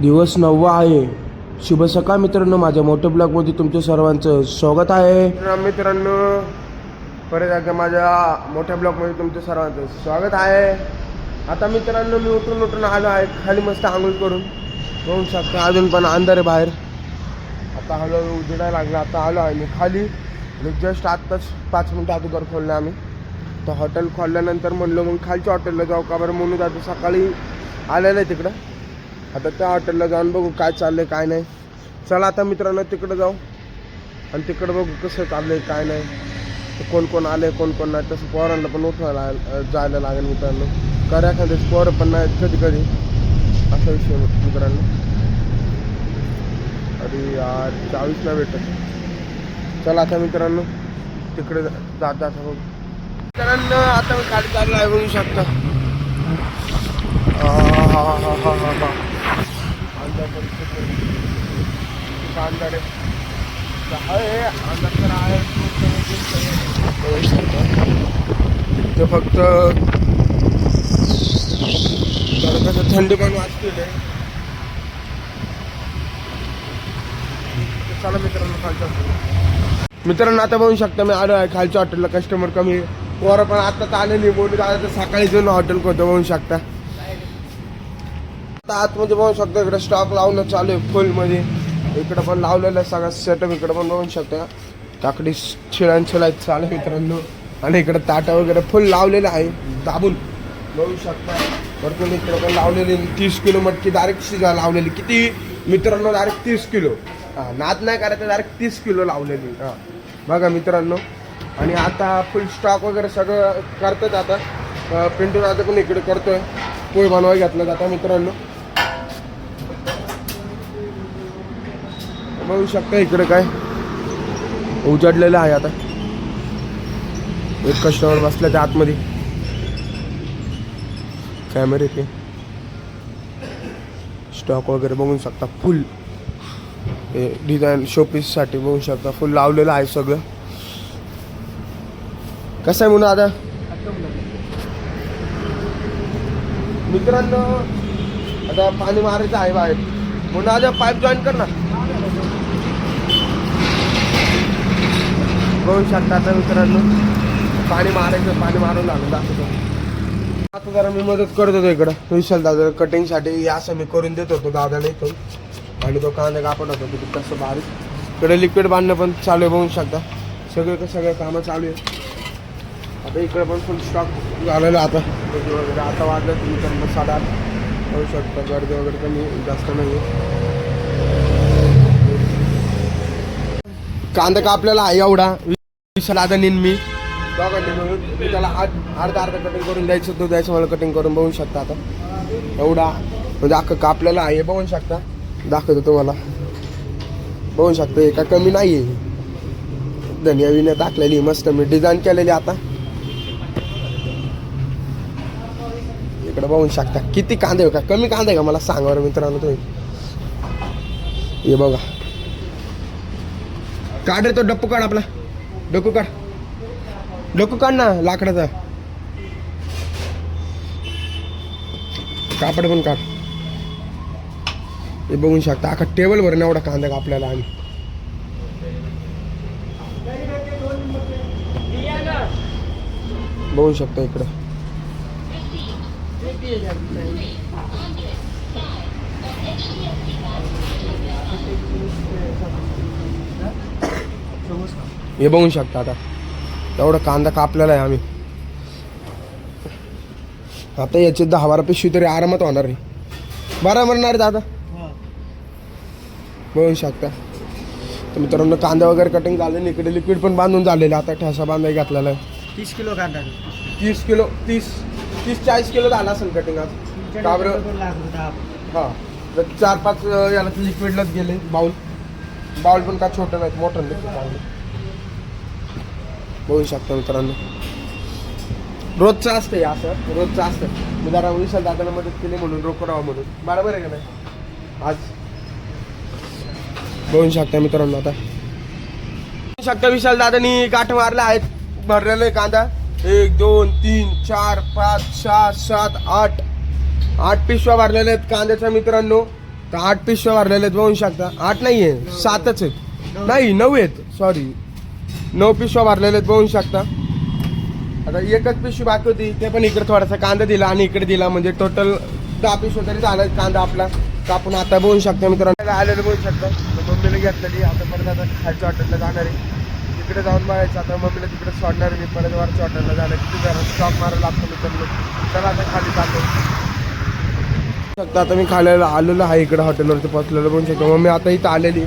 दिवस नववा आहे. शुभ सकाळ मित्रांनो माझ्या मोठ्या ब्लॉगमध्ये तुमच्या सर्वांचं स्वागत आहे. मित्रांनो परत एकदा माझ्या मोठ्या ब्लॉगमध्ये तुमच्या सर्वांचं स्वागत आहे. आता मित्रांनो मी उठून उठून आलो आहे खाली मस्त आंघोळ करून. बघू शकता अजून पण अंधार आहे बाहेर. आता हळूहळू उजडायला लागला आता आलो आहे मी खाली. आणि जस्ट आत्ताच पाच मिनटं अगोदर खोललं आम्ही. तर हॉटेल खोलल्यानंतर म्हणलं मग खालच्या हॉटेलला जाऊ का बरं? म्हणून आता सकाळी आलेलं आहे तिकडं. आता त्या हॉटेलला जाऊन बघू काय चाललंय काय नाही. चला आता मित्रांनो तिकडं जाऊ. आणि तिकडं बघू कसं चाललंय काय नाही. कोण कोण आले कोण कोण नाही. तसं पोरांना पण उठवायला जायला लागेल मित्रांनो. करा एखाद्याच पोरं पण नाहीत कधी कधी. असा विषय मित्रांनो. अरे यार चाळीस नाही भेटत. चला आता मित्रांनो तिकडे जा- जात जात बघू. मित्रांनो आता मी खाली चाललो आहे बघू शकता. हा हा हा हा हा हा. आहे. तर आहे. ते फक्त थंडी पण वाजते ते. चला मित्रांनो खालच्या. मित्रांनो आता बघू शकता मी आलो आहे खालच्या हॉटेलला कस्टमर कमी. पोरं पण आत्ताच आले दादा तर सकाळी जाऊन हॉटेल कोणतं बघू शकता आता आतमध्ये बघू शकता इकडे स्टॉक लावणं चालू आहे फुलमध्ये इकडं पण लावलेलं सगळं सेटअप इकडं पण बघू शकता. काकडी छिळान छिळायत चालू मित्रांनो. आणि इकडं ताटं वगैरे फुल लावलेलं आहे. दाबून बघू शकता. भरपूर इकडं पण लावलेली तीस किलो मटकी डायरेक्ट शिजा लावलेली. किती? मित्रांनो डायरेक्ट तीस किलो. हां नाद नाही करायचं डायरेक्ट तीस किलो लावलेली हां. बघा मित्रांनो. आणि आता फुल स्टॉक वगैरे सगळं करतात आता. अं, पिंटू दादा पण इकडे करतोय. पोळी बनवाय घेतलं जातं मित्रांनो. बघू शकता इकडे काय? उजाडलेलं आहे आता. एक कस्टमर बसला त्या आतमध्ये. कॅमेरे ते स्टॉक वगैरे बघू शकता. फुल डिझाईन शोपीससाठी बघू शकता. फुल लावलेलं आहे सगळं. कसं आहे म्हणून आता? मित्रांनो आता पाणी मारायचं आहे बाहेर. म्हणून आता पाईप जॉईन कर ना. बघू शकता आता मित्रांनो. पाणी मारायचं पाणी मारून लागलं दाखवतो आता जरा मी मदत करत होतो इकडं. विशाल दादा कटिंगसाठी असं मी करून देत होतो दादाने इथून. आणि तो कांदा कापड होतो तिथे कसं बारीक इकडे लिक्विड बांधणं पण चालू आहे बघू शकता. सगळे सगळे कामं चालू आहे आता इकडे पण फुल स्टॉक झालेलं आता. वगैरे आता वाढलं तुम्ही तर मग होऊ शकता. गर्दी वगैरे कमी जास्त नाही कांदा कापलेला आहे एवढा. विशाल आता नेन मी. दोघांनी मिळून मी त्याला अर्धा अर्धा कटिंग करून द्यायचं तो द्यायचं मला कटिंग करून बघू शकता आता. एवढा म्हणजे अख्खं कापलेला आहे बघू शकता. दाखवतो तुम्हाला. बघू शकता एका कमी नाही आहे धनिया विन्या टाकलेली मस्त मी डिझाईन केलेली आता. इकडे बघू शकता. किती कांदे का कमी कांदे का मला सांगा बरं मित्रांनो तुम्ही. हे बघा. काढ रे तो डप्पू काढ आपला. डोकू काढ. डोकू काढ ना, लाकडाचा. कापड पण काढ. हे बघू शकता, अख्खा टेबल भरून एवढा कांदा कापल्याला आम्ही. बघू शकता इकडं. हे बघू शकता आता. एवढा कांदा कापलेला आहे आम्ही. आता याचे दहा बारा पिशवी तरी आरामात होणार रे बरं म्हणणार दादा? बघू शकता. तर मित्रांनो कांदा वगैरे कटिंग झाले इकडे लिक्विड पण बांधून झालेलं आता ठसा बांधाय घातलेला आहे. तीस किलो कांदा. तीस किलो तीस तीस चाळीस किलो झाला असेल कटिंग आज. का बरं. हा. तर चार पाच याला लिक्विडलाच गेले बाउल बाउल पण का छोटं नाही मोठं लिक्विड बाउल बघू शकता मित्रांनो. रोजचं असतं हे असं रोजचं असतं. मी जरा विशाल दादाला मदत केली म्हणून रोकडावा म्हणून. बरोबर आहे का नाही? आज. बघू शकता मित्रांनो आता. बघू शकता विशाल दादानी गाठ मारला आहेत. भरलेलं आहे कांदा. एक दोन तीन चार पाच सहा सात आठ. आठ पिशव्या भरलेल्या आहेत कांद्याच्या मित्रांनो. तर आठ पिशव्या भरलेल्या आहेत बघू शकता. आठ नाही आहे सातच आहेत. नाही नऊ आहेत. सॉरी नऊ पिशव्या भरलेले आहेत बघू शकता. आता एकच पिशवी बाकी होती ते पण इकडे थोडासा कांदा दिला आणि इकडे दिला म्हणजे टोटल दहा पिशव्या तरी झाला कांदा आपला. तर आपण आता बघू शकतो मित्रांनो. आलेलं बघू शकतो. मम्मीला घेतलेली आता परत आता खायच्या हॉटेलला जाणार आहे. तिकडे जाऊन बघायचं आता मम्मीला तिकडे सोडणार मी परत वरच्या हॉटेलला जाणार किती जरा स्टॉक मारायला लागतो मित्रांनो. चला आता खाली जातो. शकता आता मी खायला आलेलो आहे इकडे हॉटेलवरती पोचलेलो बघू शकतो. मम्मी आता इथं आलेली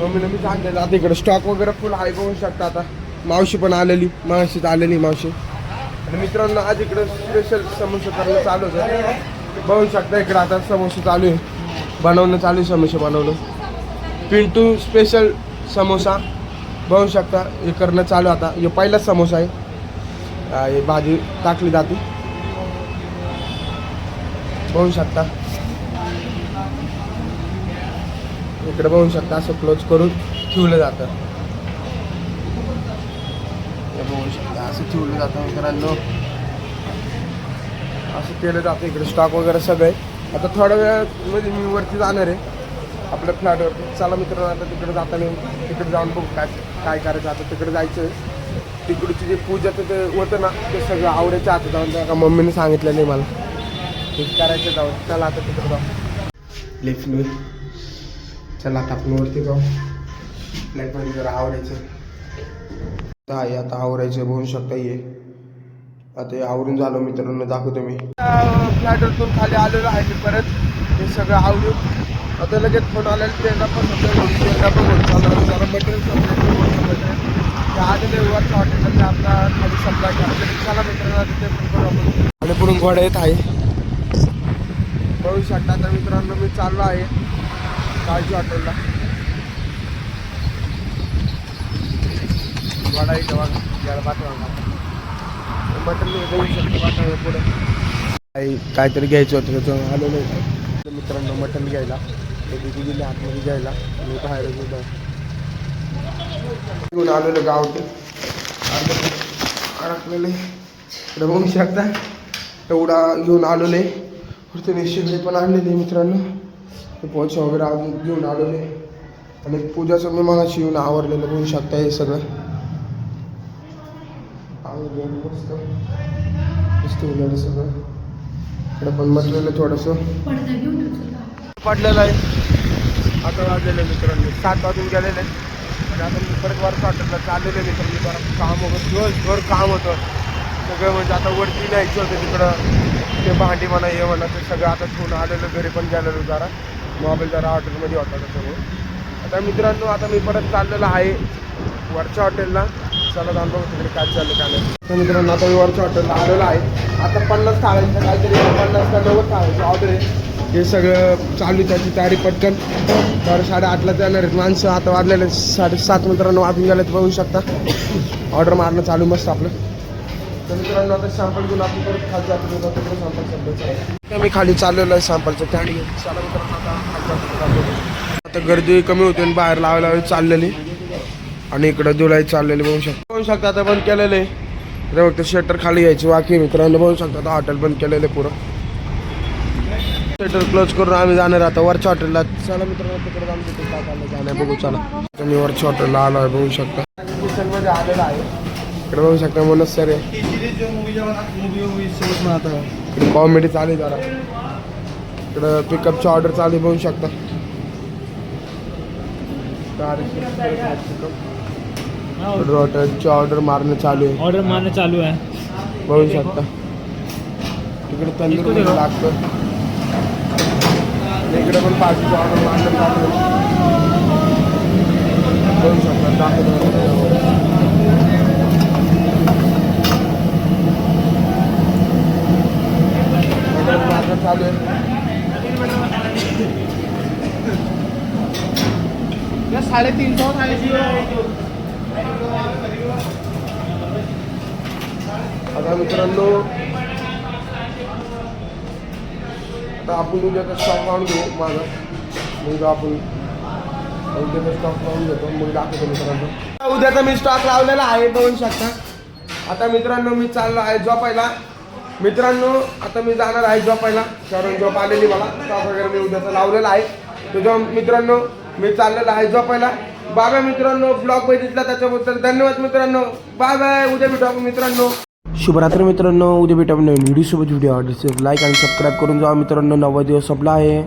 मम्मीनं मी सांगितलं आता इकडे स्टॉक वगैरे फुल आहे बघू शकता आता. मावशी पण आलेली मावशीच आलेली मावशी. आणि मित्रांनो आज इकडं स्पेशल समोसे करणं चालू होतं. बघू शकता इकडं आता समोसे चालू आहे. बनवणं चालू आहे समोसे बनवणं. पिंटू स्पेशल समोसा. बघू शकता हे करणं चालू आहे आता. हे पहिलाच समोसा आहे. हे भाजी टाकली जाते. बघू शकता. इकडे बघू शकता असं क्लोज करून ठेवलं जातं. बघू शकता असं ठेवलं जातं मित्रांनो. असं केलं जातं इकडे स्टॉक वगैरे सगळं. आता थोड्या वेळामध्ये मी वरती जाणार आहे. आपल्या फ्लॅटवरती चला मित्रांनो आता तिकडे जाताना तिकडे जाऊन बघू काय काय करायचं आता तिकडे जायचं आहे. तिकडची जे पूजा ते होतं ना ते सगळं आवडायचं आता जाऊन त्या मम्मीने सांगितलं नाही मला. ते करायचं जाऊन. चला आता तिकडे जाऊ. लिफ्ट मी चला आता आपण वरती जाऊ. फ्लॅटमध्ये जरा आवरायचं. आता आहे आता आवरायचं बघू शकता ये. आता हे आवरून झालो मित्रांनो दाखवतो मी. फ्लॅटवरतून खाली आलेलो आहे मी परत. हे सगळं आवरून. आता लगेच फोन आलेला त्यांना पण त्यांना पण फोन चालू जरा मटेरियल त्या आलेले वरच्या हॉटेलला आपला खाली सप्लाय करायचं. मित्रांना तिथे पण आपण. आणि पुढून घोडा येत आहे. बघू शकता आता मित्रांनो मी चाललो आहे. काळजी हॉटेलला वडा इथं बघा जरा पाठवा मटन देऊ पाठवा पुढं. काही काहीतरी घ्यायचं होतं त्याचं आलो नाही. मित्रांनो मटन घ्यायला. ते दिदी गेले आतमध्ये घ्यायला. मी बाहेरच होतो घेऊन आलेलो गावातून. अडकलेले इकडे बघू शकता. एवढा घेऊन आलेले पुढचे निश्चित पण आणलेले मित्रांनो. पोचा वगैरे अजून घेऊन आलेले. आणि पूजाचं मी मला शिवून आवरलेलं बघू शकता हे सगळं. मस्त. मस्त उरलेलं सगळं. इकडे पण म्हटलेलं थोडंसं. पडलेलं आहे. आता वाजलेलं मित्रांनो सात वाजून गेलेले. आणि आता मी परत वर हॉटेलला चाललेले मित्रांनो जरा काम होतं. दिवसभर काम होतं. सगळं म्हणजे आता वरती न्यायचं होतं तिकडं. ते भांडी म्हणा हे म्हणा ते सगळं आता ठेवून आलेलं घरी पण गेलेलो जरा. मोबाईल जरा हॉटेलमध्ये होता त्याच्यामुळे. आता मित्रांनो आता मी परत चाललेलो आहे वरच्या हॉटेलला. चला जाऊन बघू तिकडे काय चाललं काय नाही. तर मित्रांनो आता मी वरच्या हॉटेलला आलेलो आहे. आता पन्नास थाळ्यांचं काहीतरी पन्नास का नव्वद थाळ्यांचं ऑर्डर आहे. हे सगळं चालू आहे त्याची तयारी पटकन. तर साडेआठला येणार आहेत माणसं. आता वाजलेले साडेसात मित्रांनो वाजून गेले तर बघू शकता. ऑर्डर मारणं चालू मस्त आपलं. तर मित्रांनो आता सॅम्पल घेऊन आपण परत खाली जातो. तिकडे सॅम्पल मी खाली चाललेलो आहे सॅम्पलचं चला मित्रांनो आता खाली जातो. आता गर्दी कमी होते आणि बाहेर लावायला लावायला चाललेली. आणि इकडं दुलाई चाललेली बघू शकता. बघू शकता आता बंद केलेलं आहे. तर फक्त शटर खाली यायची बाकी मित्रांनो बघू शकता आता हॉटेल बंद केलेलं आहे पुरं. शटर क्लोज करून आम्ही जाणार आता वरच्या हॉटेलला चला मित्रांनो तिकडे बघू चला. मी वरच्या हॉटेलला आलो आहे बघू शकता. किचनमध्ये आलेला आहे. इकडे बघू शकता मनोज सर आहे. कॉमेडी चालू आहे जरा. इकडं पिकअपची ऑर्डर चालू आहे बघू शकता. हॉटेलची ऑर्डर मारणं चालू आहे. ऑर्डर मारणे चालू आहे. बघू शकता. तिकडे तंदूर लागतं. इकडे पण पाचशे ऑर्डर मारणं चालू आहे बघू शकता दाखवतो ऑर्डर मारणं चालू आहे साडेतीन सौ आता मित्रांनो आता आपण उद्याचा स्टॉक लावून घेऊ माझा. मग आपण उद्याचा स्टॉक लावून घेतो. मग दाखवतो मित्रांनो. उद्याचा मी स्टॉक लावलेला आहे दोन शकता. आता मित्रांनो मी चाललो आहे झोपायला. मित्रांनो आता मी जाणार आहे झोपायला. कारण झोप आलेली मला. स्टॉक वगैरे मी उद्याचा लावलेला आहे. तुझ्या मित्रांनो मी चाललेला आहे झोपायला. बाबा मित्रांनो ब्लॉग बघितला त्याच्याबद्दल धन्यवाद मित्रांनो. बाय बाय उद्या भेटू आपण मित्रांनो. शुभरात्री मित्रांनो उद्या भेटा नवीन व्हिडिओ सोबत. व्हिडिओ आवडले लाईक आणि सबस्क्राईब करून जावा मित्रांनो. नवा दिवस संपला आहे.